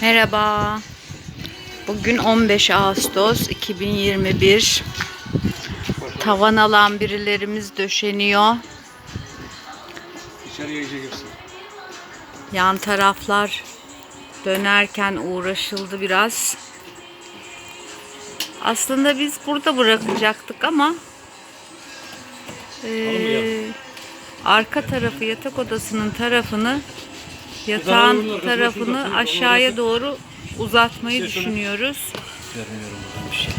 Merhaba. Bugün 15 Ağustos 2021. Tavan alan birilerimiz döşeniyor. İçeriye iyice girsin. Yan taraflar dönerken uğraşıldı biraz. Aslında biz burada bırakacaktık ama eee, arka tarafı yatak odasının tarafının yatağın tarafını aşağıya doğru uzatmayı düşünüyoruz. Vermiyorum buradan bir şey.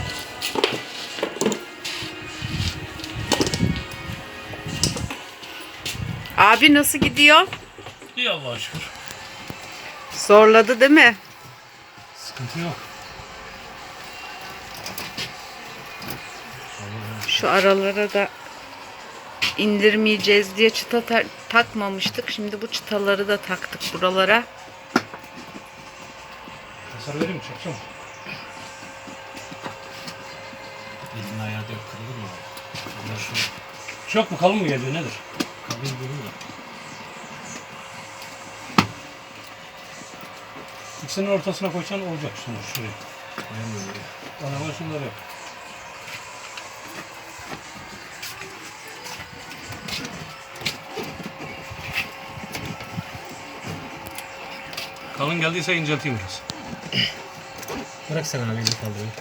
Abi nasıl gidiyor? İyi Allah'a şükür. Zorladı değil mi? Sıkıntı yok. Şu aralara da indirmeyeceğiz diye çıta ta- takmamıştık. Şimdi bu çıtaları da taktık buralara. Hasar vereyim mi? Çakacağım. Elin ayağı da yok kırılır mı? Bunlar şu Çok mu kalın mı geliyor nedir? kalın bunu da. İkisinin ortasına koysan olacak şunu şuraya. Koyamıyorum oraya. Bana var şunları. Kalın geldiyse incelteyim biraz. Bırak sen abi elini kaldırayım.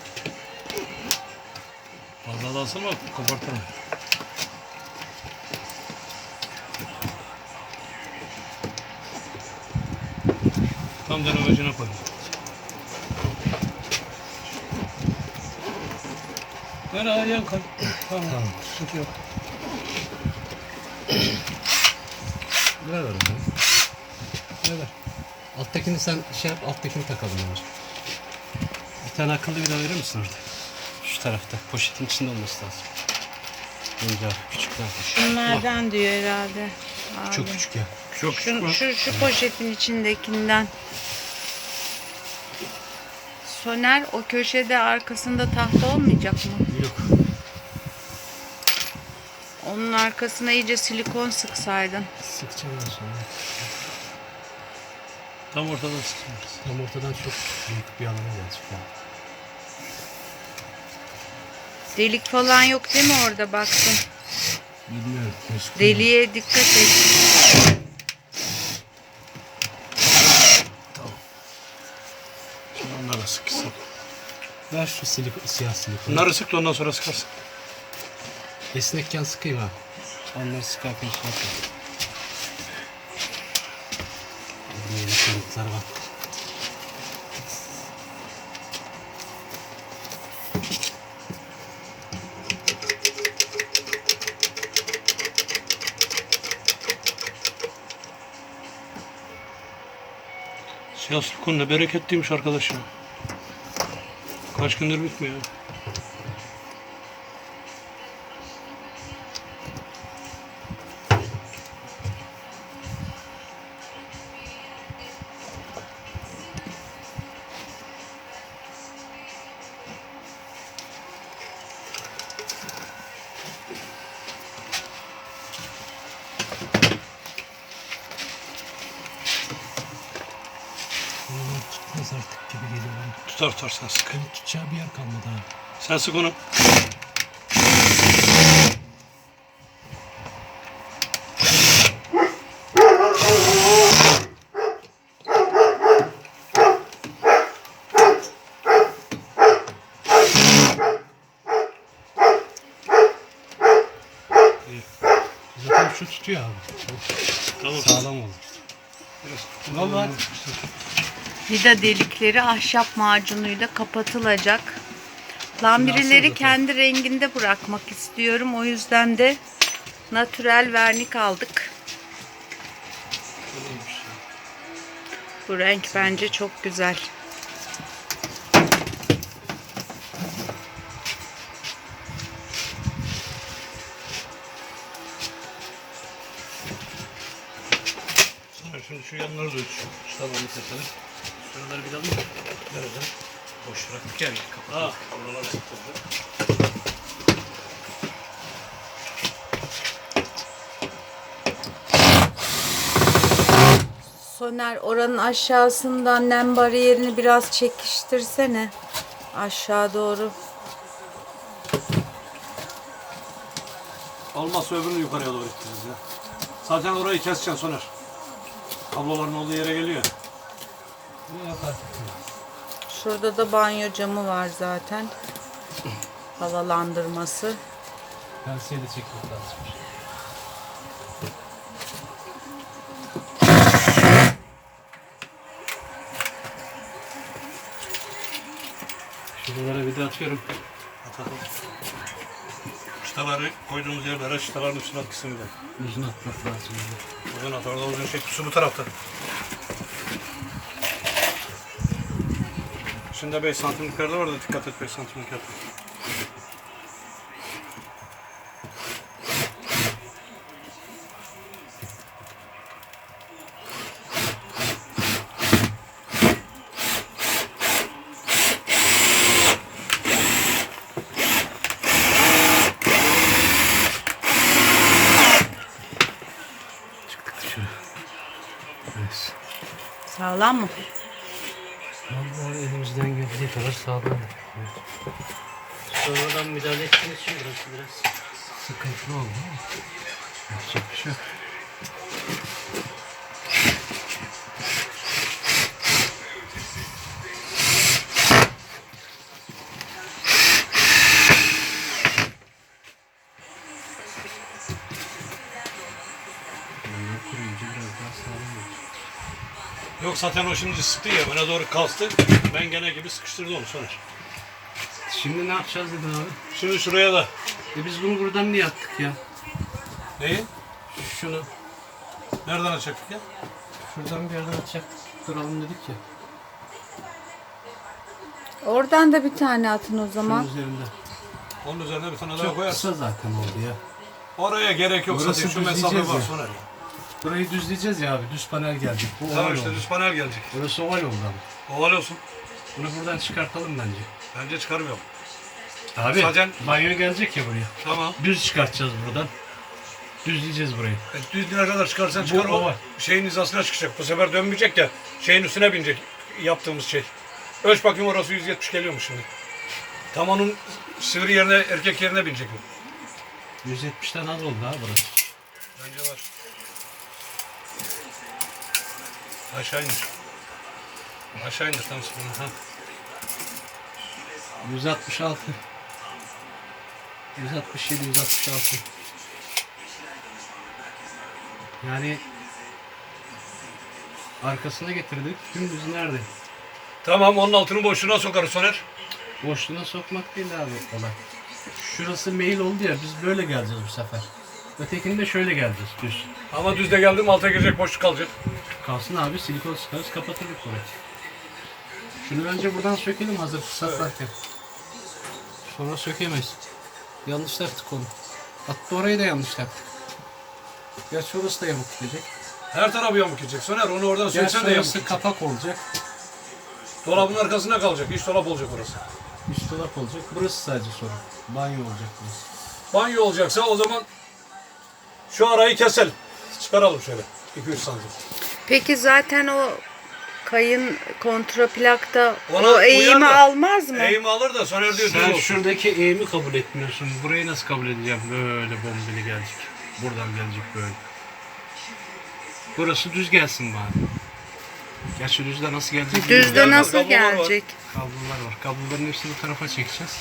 Fazla da alsana kopartırım. Tam denemecine koy. Ver ayağın koy. Tamam. Tamam. Sıkıntı yok. Ver ver. Ver ver. Alttakini sen şey yap, alttakini takalım önce. Bir tane akıllı bir daha verir misin orada? Şu tarafta. Poşetin içinde olması lazım. Önce küçükler. Bunlardan diyor herhalde. Abi. Çok küçük ya. Çok Şu, şu, şu poşetin içindekinden. Soner o köşede arkasında tahta olmayacak mı? Yok. Onun arkasına iyice silikon sıksaydın. Sıkacağım ben sonra. Tam ortadan sıkıyoruz. Tam ortadan çok büyük bir alana yani. Delik falan yok değil mi orada baktım. Bilmiyorum. gözüküyor. Deliğe dikkat et. Şimdi onları da sıkıyorsun. Ver şu silik siyah silikonu. Bunları sık da ondan sonra sıkarsın. Esnekken sıkayım ha. Onları sıkarken şey yapayım. Burada yeni kırıklar var. Siyah silikon ne bereketliymiş arkadaşım. Kaç gündür bitmiyor. Gibi geliyor bana. Tutar tutar sen sık. Kayıp tutacağı bir yer kalmadı ha. Sen sık onu. Zaten şu tutuyor abi. Tamam. Sağlam olur. Vallahi. Vida delikleri ahşap macunuyla kapatılacak. Lambireleri kendi renginde bırakmak istiyorum. O yüzden de natürel vernik aldık. Bu renk bence çok güzel. Şimdi şu yanları da. Şu tabanı keselim. Şuraları bir alayım. Nerede? Boş bıraktık ya. Kapat. Ha, oralar sıkıldı. Soner oranın aşağısından nem bariyerini biraz çekiştirsene. Aşağı doğru. Olmazsa öbürünü yukarıya doğru ittiririz ya. Zaten orayı keseceksin Soner. Kabloların olduğu yere geliyor. Şurada da banyo camı var zaten. Havalandırması. Penseyi de çekmek lazım. Şuralara bir de atıyorum. Atalım. Çıtaları koyduğumuz yerlere çıtaların üstüne at kısmı da. Uzun atmak lazım. Uzun at orada uzun şey su bu tarafta. Şimdi 5 santim yukarıda var da dikkat et 5 santim yukarıda. Çıktık dışarı. Evet. Sağlam mı? Vallahi elimizden geldiği kadar sağlam. Evet. Sonradan müdahale ettiğiniz için burası biraz sıkıntılı oldu ama yapacak bir şey yok. Yok zaten o şimdi sıktı ya bana doğru kastı. Ben gene gibi sıkıştırdı onu Soner. Şimdi ne yapacağız dedin abi? Şimdi şuraya da. E biz bunu buradan niye attık ya? Neyi? Şunu Nereden açacaktık ya? şuradan bir yerden atacaktık. Duralım dedik ya. Oradan da bir tane atın o zaman. Şunun üzerinde. Onun üzerine bir tane daha Çok koyarsın. kısa zaten oldu ya. Oraya gerek yok Burası zaten şu mesafe düzleyeceğiz var ya. Soner. Burayı düzleyeceğiz ya abi. Düz panel gelecek. Bu oval Tamam işte oldu. düz panel gelecek. Burası oval oldu ama. Oval olsun. Bunu buradan çıkartalım bence. Bence çıkarmıyorum. Abi Zaten- banyo gelecek ya buraya. Tamam. Düz çıkartacağız buradan. Düzleyeceğiz burayı. E, düz ne kadar çıkarsan Bu çıkar o oval. şeyin hizasına çıkacak. Bu sefer dönmeyecek ya. Şeyin üstüne binecek yaptığımız şey. Ölç bakayım orası 170 geliyormuş şimdi. Tam onun sivri yerine erkek yerine binecek bu. 170'ten az oldu ha burası. Bence var. Aşağı indir. Aşağı indir tam sıfırına. Ha. 166. 167, 166. Yani arkasına getirdik. Dümdüz nerede? Tamam onun altını boşluğuna sokarız Soner. Boşluğuna sokmak değil abi olay. Şurası mail oldu ya biz böyle geleceğiz bu sefer. Ötekinde şöyle geleceğiz düz. Ama düzde geldim alta girecek boşluk kalacak. Kalsın abi silikon sıkarız kapatırdık burayı. Şunu önce buradan sökelim hazır saklarken. Sonra sökemeyiz. Yanlış taktık onu. Hatta orayı da yanlış taktık. Gerçi orası da yamuk gidecek. Her tarafı yamuk gidecek. Soner onu oradan Gerçi söksen de yamuk orası gidecek. kapak olacak. Dolabın arkasında kalacak. İç dolap olacak orası. Üst dolap olacak. Burası sadece sorun. Banyo olacak burası. Banyo olacaksa o zaman şu arayı keselim. Çıkaralım şöyle. 2-3 santim. Peki zaten o kayın kontraplakta Ona o eğimi uyar da. almaz mı? Eğimi alır da Soner diyor Sen olsun. şuradaki eğimi kabul etmiyorsun. Burayı nasıl kabul edeceğim? Böyle bombeli gelecek. Buradan gelecek böyle. Burası düz gelsin bari. Gerçi düzde nasıl gelecek? Düzde Gelmez, nasıl kablolar var. gelecek? Kablolar var. Kabloların hepsini bu tarafa çekeceğiz.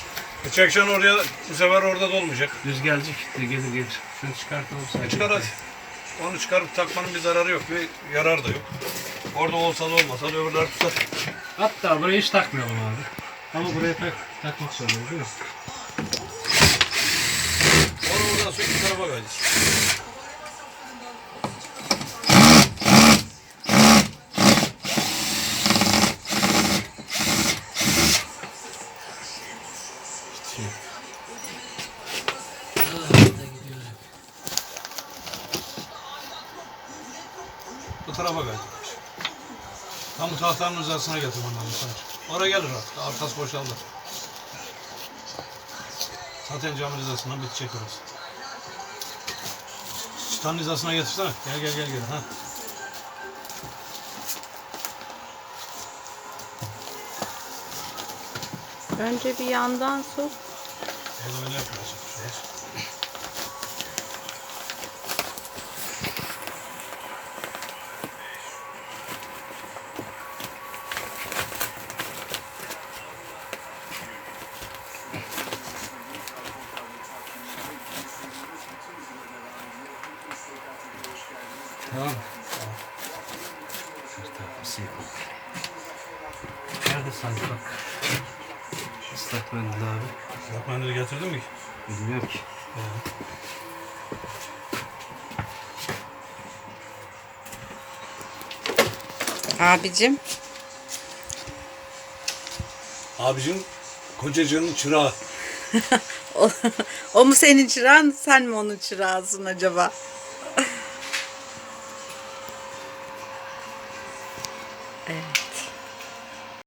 E çekeceksin oraya bu sefer orada da olmayacak. Düz gelecek. Gelir gelir. Şunu çıkartalım sadece. Çıkar hadi. Onu çıkarıp takmanın bir zararı yok. Bir yarar da yok. Orada olsa da olmasa da öbürler tutar. Hatta burayı hiç takmayalım abi. Ama buraya tak, takmak zorundayız değil mi? Onu oradan bir tarafa kaydır. tarafa ver. Tam bu tahtanın hizasına getir. Oraya gelir artık. Arkası boşaldı. Zaten camın hizasından bitecek orası. Çıtanın hizasına getirsene. Gel gel gel gel. Ha. Önce bir yandan sok. Onu öyle yapacağız. Tamam. Bir takması yapalım. Nerede sanki bak. Islak mendil abi. Bak mendili getirdin mi? Bilmiyorum ki. Abicim. Abicim kocacığının çırağı. O, o mu senin çırağın, sen mi onun çırağısın acaba?